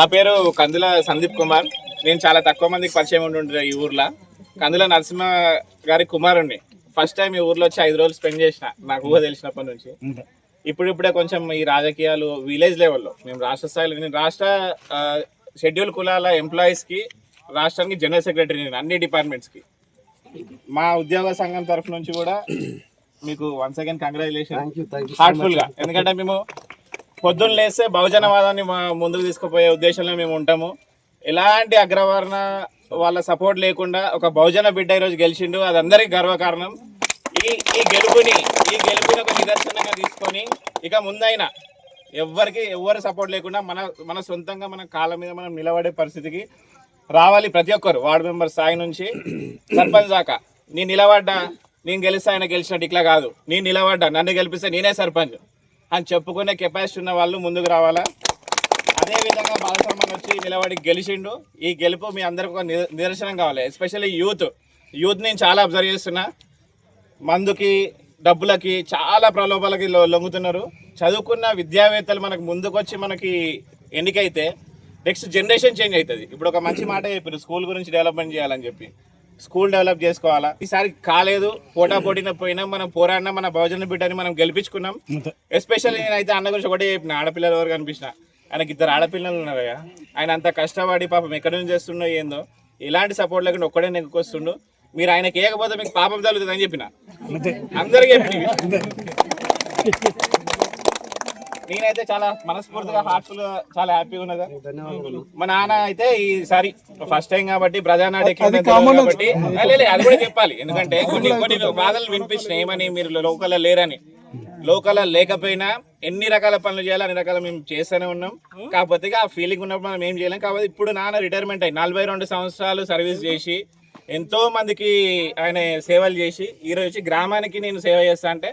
నా పేరు కందుల సందీప్ కుమార్. నేను చాలా తక్కువ మందికి పరిచయం ఉంటుండే ఈ ఊర్లో. కందుల నరసింహ గారి కుమారుణ్ణి. ఫస్ట్ టైం ఈ ఊర్లో వచ్చి ఐదు రోజులు స్పెండ్ చేసిన నాకు ఊహ తెలిసినప్పటి నుంచి. ఇప్పుడిప్పుడే కొంచెం ఈ రాజకీయాలు విలేజ్ లెవెల్లో మేము రాష్ట్ర స్థాయిలో నేను రాష్ట్ర షెడ్యూల్ కులాల ఎంప్లాయీస్కి రాష్ట్రానికి జనరల్ సెక్రటరీ నేను అన్ని డిపార్ట్మెంట్స్కి మా ఉద్యోగ సంఘం తరఫు నుంచి కూడా మీకు వన్స్ అగైన్ కంగ్రాచులేషన్ హార్ట్ఫుల్గా. ఎందుకంటే మేము పొద్దున్న లేస్తే బహుజనవాదాన్ని మా ముందుకు తీసుకుపోయే ఉద్దేశంలో మేము ఉంటాము. ఎలాంటి అగ్రవర్ణ వాళ్ళ సపోర్ట్ లేకుండా ఒక బహుజన బిడ్డ ఈరోజు గెలిచిండు. అది అందరికీ గర్వకారణం. ఈ ఈ గెలుపుని ఈ గెలుపుని ఒక నిదర్శనంగా తీసుకొని ఇక ముందైనా ఎవ్వరికి ఎవ్వరు సపోర్ట్ లేకుండా మన మన సొంతంగా మన కాళ్ళ మీద మనం నిలబడే పరిస్థితికి రావాలి ప్రతి ఒక్కరు. వార్డు మెంబర్ స్థాయి నుంచి సర్పంచ్ దాకా. నేను నిలబడ్డా నేను గెలిస్తే ఆయన గెలిచినట్టు ఇట్లా కాదు. నేను నిలబడ్డా నన్ను గెలిపిస్తే నేనే సర్పంచ్. అని చెప్పుకునే కెపాసిటీ ఉన్న వాళ్ళు ముందుకు రావాలా? అదేవిధంగా విధంగా వచ్చి నిలబడి గెలిచిండు. ఈ గెలుపు మీ అందరికి ఒక నిదర్శనం కావాలి. ఎస్పెషల్లీ యూత్ యూత్ నేను చాలా అబ్జర్వ్ చేస్తున్నా. మందుకి డబ్బులకి చాలా ప్రలోభాలకి లొంగుతున్నారు. చదువుకున్న విద్యావేత్తలు మనకు ముందుకొచ్చి మనకి ఎన్నికైతే నెక్స్ట్ జనరేషన్ చేంజ్ అవుతుంది. ఇప్పుడు ఒక మంచి మాట చెప్పారు స్కూల్ గురించి డెవలప్మెంట్ చేయాలని చెప్పి. స్కూల్ డెవలప్ చేసుకోవాలా? ఈసారి కాలేదు పోటా పోటీన పోయినా మనం పోరాడినా మన బహుజన బిడ్డని మనం గెలిపించుకున్నాం. ఎస్పెషల్లీ నేనైతే అన్న గురించి ఒకటే చెప్పిన ఆడపిల్లలు ఎవరు కనిపించిన. ఆయనకి ఇద్దరు ఆడపిల్లలు ఉన్నారు కదా. ఆయన అంత కష్టపడి పాపం ఎక్కడి నుంచి చేస్తుండో ఏందో ఎలాంటి సపోర్ట్ లేకుండా ఒక్కడే నెగ్గుకొస్తుండు మీరు ఆయనకి ఏకపోతే మీకు పాపం తగులుతుంది అని చెప్పిన. అందరికీ చెప్పిన. నేనైతే చాలా మనస్ఫూర్తిగా హార్ట్ఫుల్ చాలా హ్యాపీగా ఉన్నదా. మా నాన్న అయితే ఈసారి ఫస్ట్ టైం కాబట్టి ప్రజానాడు కాబట్టి అది కూడా చెప్పాలి. ఎందుకంటే కొన్ని కొన్ని బాధలు వినిపించినాయి ఏమని మీరు లోకల్ లేరని. లోకల్ లేకపోయినా ఎన్ని రకాల పనులు చేయాలి అన్ని రకాల మేము చేస్తూనే ఉన్నాం. కాకపోతే ఆ ఫీలింగ్ ఉన్నప్పుడు మనం ఏం చేయలేం. కాబట్టి ఇప్పుడు నాన్న రిటైర్మెంట్ అయ్యి నలభై రెండు సంవత్సరాలు సర్వీస్ చేసి ఎంతో మందికి ఆయన సేవలు చేసి ఈ రోజు వచ్చి గ్రామానికి నేను సేవ చేస్తా అంటే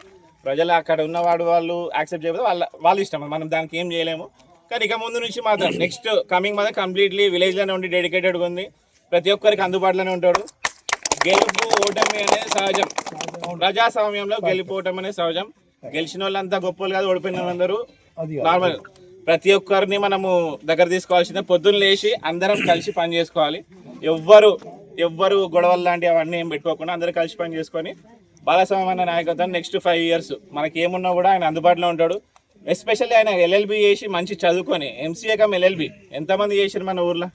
ప్రజలు అక్కడ ఉన్నవాడు వాళ్ళు యాక్సెప్ట్ చేయకపోతే వాళ్ళ వాళ్ళ ఇష్టం. మనం దానికి ఏం చేయలేము. కానీ ఇక ముందు నుంచి మాత్రం నెక్స్ట్ కమింగ్ మాత్రం కంప్లీట్లీ విలేజ్లోనే ఉండి డెడికేటెడ్గా ఉంది. ప్రతి ఒక్కరికి అందుబాటులోనే ఉంటాడు. గెలుపు ఓటమి అనేది సహజం. ప్రజాస్వామ్యంలో గెలుపు ఓటమి అనేది సహజం. గెలిచిన వాళ్ళంతా గొప్ప వాళ్ళు కాదు. ఓడిపోయిన వాళ్ళందరూ నార్మల్ ప్రతి ఒక్కరిని మనము దగ్గర తీసుకోవాల్సిందే. పొద్దున్న లేచి అందరం కలిసి పని చేసుకోవాలి. ఎవ్వరు ఎవ్వరు గొడవలు లాంటివి అవన్నీ ఏం పెట్టుకోకుండా అందరూ కలిసి పని చేసుకొని బాలస్వామి నాయకత్వం నెక్స్ట్ ఫైవ్ ఇయర్స్ మనకి ఏమున్నా కూడా ఆయన అందుబాటులో ఉంటాడు. ఎస్పెషల్లీ ఆయన ఎల్ఎల్బి చేసి మంచి చదువుకొని ఎంసీఏ కమ్ ఎల్ఎల్బి ఎంతమంది చేసారు మన ఊర్లో?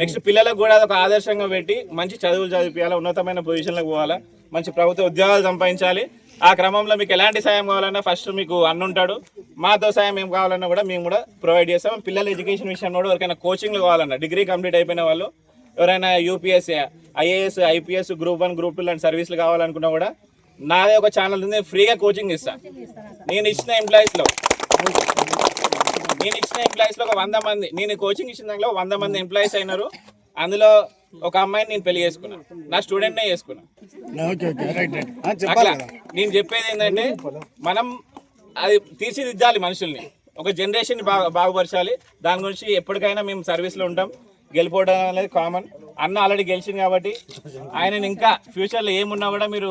నెక్స్ట్ పిల్లలకు కూడా ఒక ఆదర్శంగా పెట్టి మంచి చదువులు చదివించాలి ఉన్నతమైన పొజిషన్లకు పోవాలా మంచి ప్రభుత్వ ఉద్యోగాలు సంపాదించాలి. ఆ క్రమంలో మీకు ఎలాంటి సాయం కావాలన్నా ఫస్ట్ మీకు అన్న ఉంటాడు. మాతో సాయం ఏం కావాలన్నా కూడా మేము కూడా ప్రొవైడ్ చేస్తాం. పిల్లల ఎడ్యుకేషన్ విషయంలో కూడా ఎవరికైనా కోచింగ్లు కావాలన్నా డిగ్రీ కంప్లీట్ అయిపోయిన వాళ్ళు ఎవరైనా UPSC IAS IPS group one group two లాంటి సర్వీసులు కావాలనుకున్నా కూడా నాదే ఒక ఛానల్ ఉంది ఫ్రీగా కోచింగ్ ఇస్తాను నేను ఇచ్చిన ఎంప్లాయీస్లో నేను ఇచ్చిన ఎంప్లాయీస్లో ఒక వంద మంది నేను కోచింగ్ ఇచ్చిన దాంట్లో వంద మంది ఎంప్లాయీస్ అయినారు. అందులో ఒక అమ్మాయిని నేను పెళ్ళి చేసుకున్నా. నా స్టూడెంట్ నే చేసుకున్నా. ఓకే ఓకే రైట్ రైట్ ఆ, అట్లా నేను చెప్పేది ఏంటంటే మనం అది తీర్చిదిద్దాలి మనుషుల్ని. ఒక జనరేషన్ బాగా బాగుపరచాలి. దాని గురించి ఎప్పటికైనా మేము సర్వీస్లో ఉంటాం. గెలిపోవడం అనేది కామన్ అన్న ఆల్రెడీ గెలిచింది కాబట్టి ఆయన ఇంకా ఫ్యూచర్లో ఏమున్నా కూడా మీరు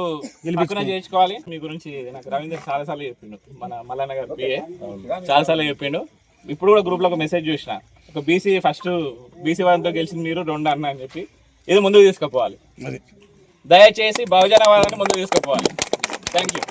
పక్కన చేర్చుకోవాలి మీ గురించి నాకు రవీంద్ర చాలా సార్లు చెప్పిండు. మన మల్లన్న గారు పిఏ చాలా సార్లు చెప్పిండు. ఇప్పుడు కూడా గ్రూప్లో ఒక మెసేజ్ చూసిన. ఒక బీసీ ఫస్ట్ బీసీ వాదంతో గెలిచింది మీరు రెండు అన్న అని చెప్పి. ఇది ముందుకు తీసుకుపోవాలి. దయచేసి బహుజనవాదాన్ని ముందుకు తీసుకుపోవాలి. Thank you